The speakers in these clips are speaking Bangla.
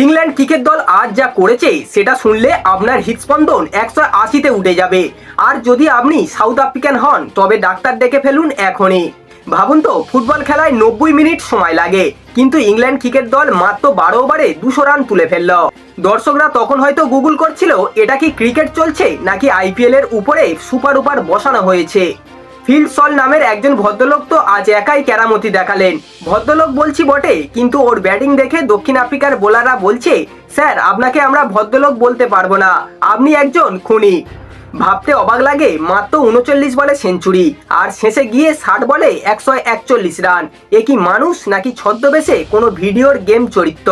ইংল্যান্ড ক্রিকেট দল আজ যা করেছে, সেটা শুনলে আপনার হৃদস্পন্দন একশো আশিতে উঠে যাবে। আর যদি আপনি সাউথ আফ্রিকান হন, তবে ডাক্তার ডেকে ফেলুন এখনই। ভাবুন তো, ফুটবল খেলায় নব্বই মিনিট সময় লাগে, কিন্তু ইংল্যান্ড ক্রিকেট দল মাত্র বারো ওভারে দুশো রান তুলে ফেলল। দর্শকরা তখন হয়তো গুগল করছিল, এটা কি ক্রিকেট চলছে, নাকি আইপিএল এর উপরে সুপার উপার বসানো হয়েছে। ফিল্ড সল নামের একজন ভদ্রলোক তো আজ একাই কেরামতি দেখালেন। ভদ্রলোক বলছি, বটে, কিন্তু ওর ব্যাটিং দেখে দক্ষিণ আফ্রিকার বোলাররা বলছে, স্যার, আপনাকে আমরা ভদ্রলোক বলতে পারব না। আপনি একজন খুনি। ভাবতে অবাক লাগে, মাত্র উনচল্লিশ বলে সেঞ্চুরি, আর শেষে গিয়ে ষাট বলে একশো একচল্লিশ রান। এ কি মানুষ, নাকি ছদ্মবেশে কোনো ভিডিওর গেম চরিত্র?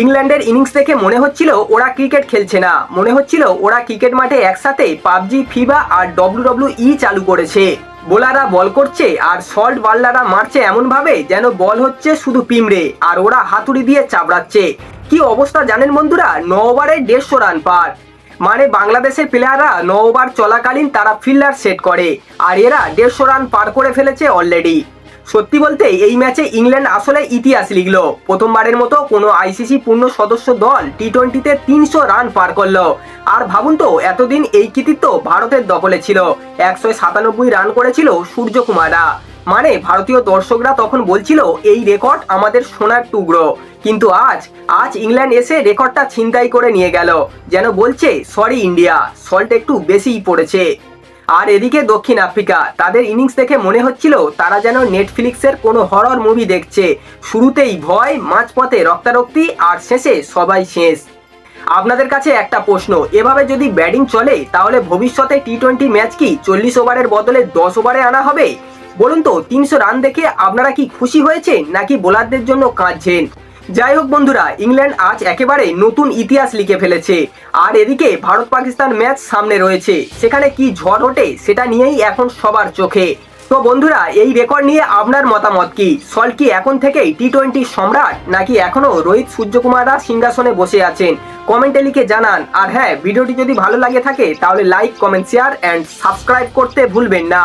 ইংল্যান্ডের ইনিংস দেখে মনে হচ্ছিল ওরা ক্রিকেট খেলছে না। মনে হচ্ছিল ওরা ক্রিকেট মাঠে একসাথে পাবজি ফিবা আর ডব্লিউ ই চালু করেছে। বোলাররা বল করছে আর সল্ট বাল্লাররা মারছে এমন ভাবে যেন বল হচ্ছে শুধু পিমড়ে আর ওরা হাতুড়ি দিয়ে চাবড়াচ্ছে। কি অবস্থা জানেন বন্ধুরা? ন ওভারে দেড়শো রান পার। মানে বাংলাদেশের প্লেয়াররা ন ওভার চলাকালীন তারা ফিল্ডার সেট করে। আর এরা দেড়শো রান পার করে ফেলেছে অলরেডি সত্যি বলতে, এই ম্যাচে ইংল্যান্ড আসলে ইতিহাস লিখল। প্রথমবারের মতো কোনো আইসিসি পূর্ণ সদস্য দল টি টোয়েন্টিতে তিনশো রান পার করল। আর ভাবুন তো, এতদিন এই কৃতিত্ব ভারতের দখলে ছিল। একশো সাতানব্বই রান করেছিল সূর্যকুমাররা। মানে ভারতীয় দর্শকরা তখন বলছিল, এই রেকর্ড আমাদের সোনার টুকরো। কিন্তু আজ আজ ইংল্যান্ড এসে রেকর্ডটা ছিনতাই করে নিয়ে গেল। যেন বলছে, সরি ইন্ডিয়া, সল্ট একটু বেশিই পড়েছে। আর এদিকে দক্ষিণ আফ্রিকা, তাদের ইনিংস দেখে মনে হচ্ছিল তারা যেন নেটফ্লিক্সের কোনো হরর মুভি দেখছে। শুরুতেই ভয়, মাঝপথে রক্তারক্তি আর শেষে সবাই শেষ। আপনাদের কাছে একটা প্রশ্ন, এভাবে যদি ব্যাটিং চলে, তাহলে ভবিষ্যতে টি টোয়েন্টি ম্যাচ কি চল্লিশ ওভারের বদলে দশ ওভারে আনা হবে? বলুন তো, তিনশো রান দেখে আপনারা কি খুশি হয়েছেন, নাকি বোলারদের জন্য কাঁদছেন? যাই হোক বন্ধুরা, ইংল্যান্ড আজ একেবারে নতুন ইতিহাস লিখে ফেলেছে। আর এদিকে ভারত পাকিস্তান ম্যাচ সামনে রয়েছে। সেখানে কি ঝড় ওঠে সেটা নিয়েই এখন সবার চোখে। তো বন্ধুরা, এই রেকর্ড নিয়ে আপনার মতামত কি? সল্ট কি এখন থেকেই টি টোয়েন্টি সম্রাট, নাকি এখনও রোহিত সূর্যকুমাররা সিংহাসনে বসে আছেন? কমেন্টে লিখে জানান। আর হ্যাঁ ভিডিওটি যদি ভালো লাগে থাকে, তাহলে like comment share and subscribe করতে ভুলবেন না।